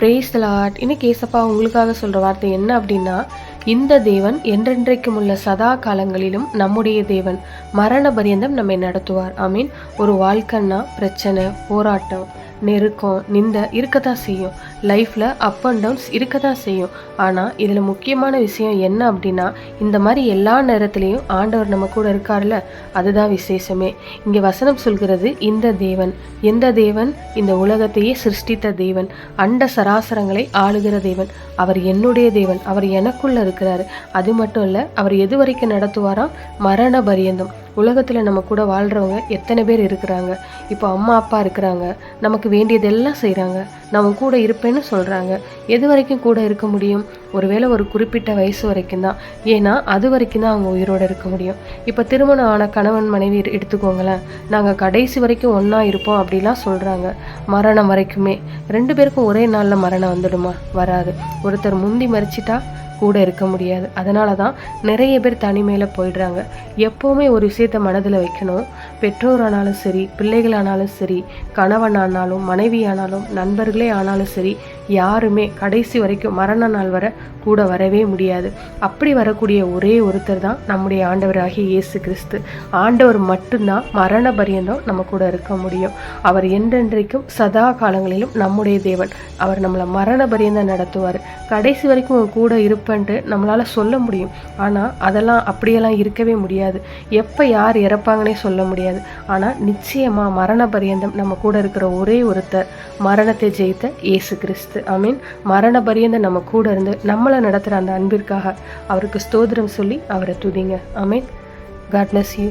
Brace lot இன்னைக்கு ஏசப்பா உங்களுக்காக சொல்கிற வார்த்தை என்ன அப்படின்னா இந்த தேவன் என்றென்றைக்கும் உள்ள சதா காலங்களிலும் நம்முடைய தேவன். மரண பரியந்தம் நம்மை நடத்துவார். ஐ மீன் ஒரு வாழ்க்கைன்னா பிரச்சனை போராட்டம். நெருக்கம் நிந்த இருக்கத்தான் செய்யும். லைஃப்பில் அப் அண்ட் டவுன்ஸ் இருக்க தான் செய்யும். ஆனால் இதில் முக்கியமான விஷயம் என்ன அப்படின்னா இந்த மாதிரி எல்லா நேரத்துலையும் ஆண்டவர் நம்ம கூட இருக்கார்ல அதுதான் விசேஷமே. இங்கே வசனம் சொல்கிறது இந்த தேவன். எந்த தேவன்? இந்த உலகத்தையே சிருஷ்டித்த தேவன். அண்ட சராசரங்களை ஆளுகிற தேவன். அவர் என்னுடைய தேவன். அவர் எனக்குள்ள இருக்கிறாரு. அது மட்டும் இல்லை அவர் எது வரைக்கும் நடத்துவாராம் மரண பரியந்தம். உலகத்தில் நம்ம கூட வாழ்கிறவங்க எத்தனை பேர் இருக்கிறாங்க? இப்போ அம்மா அப்பா இருக்கிறாங்க. நமக்கு வேண்டியதெல்லாம் செய்கிறாங்க நம்ம கூட இருப்பேன்னு சொல்கிறாங்க எது வரைக்கும் கூட இருக்க முடியும்? ஒருவேளை ஒரு குறிப்பிட்ட வயசு வரைக்கும் தான். ஏன்னா அது வரைக்கும் தான் அவங்க உயிரோடு இருக்க முடியும். இப்போ திருமணம் ஆன கணவன் மனைவி எடுத்துக்கோங்களேன். நாங்கள் கடைசி வரைக்கும் ஒன்றா இருப்போம் அப்படிலாம் சொல்கிறாங்க மரணம் வரைக்குமே. ரெண்டு பேருக்கும் ஒரே நாளில் மரணம் வந்துடுமா? வராது. ஒருத்தர் முந்தி மறிச்சிட்டா கூட இருக்க முடியாது. அதனால தான் நிறைய பேர் தனிமையில் போயிடுறாங்க. எப்போவுமே ஒரு விஷயத்தை மனதில் வைக்கணும். பெற்றோர் ஆனாலும் சரி பிள்ளைகளானாலும் சரி கணவன் ஆனாலும் மனைவி ஆனாலும் நண்பர்களே ஆனாலும் சரி யாருமே கடைசி வரைக்கும் மரண நாள் வர கூட வரவே முடியாது. அப்படி வரக்கூடிய ஒரே ஒருத்தர் தான் நம்முடைய ஆண்டவராகிய இயேசு கிறிஸ்து. ஆண்டவர் மட்டும்தான் மரண பரியந்தம் நம்ம கூட இருக்க முடியும். அவர் என்றென்றைக்கும் சதா காலங்களிலும் நம்முடைய தேவன். அவர் நம்மளை மரண பரியந்தம் நடத்துவார். கடைசி வரைக்கும் கூட இருப்ப இருப்பேன்ட்டு நம்மளால் சொல்ல முடியும். ஆனால் அதெல்லாம் அப்படியெல்லாம் இருக்கவே முடியாது. எப்போ யார் இறப்பாங்கன்னே சொல்ல முடியாது. ஆனால் நிச்சயமாக மரண பரியந்தம் நம்ம கூட இருக்கிற ஒரே ஒருத்தர் மரணத்தை ஜெயித்த இயேசு கிறிஸ்து. ஐ மீன் மரண பரியந்தம் நம்ம கூட இருந்து நம்மளை நடத்துகிற அந்த அன்பிற்காக அவருக்கு ஸ்தோதிரம் சொல்லி அவரை துதிங்க. I mean God you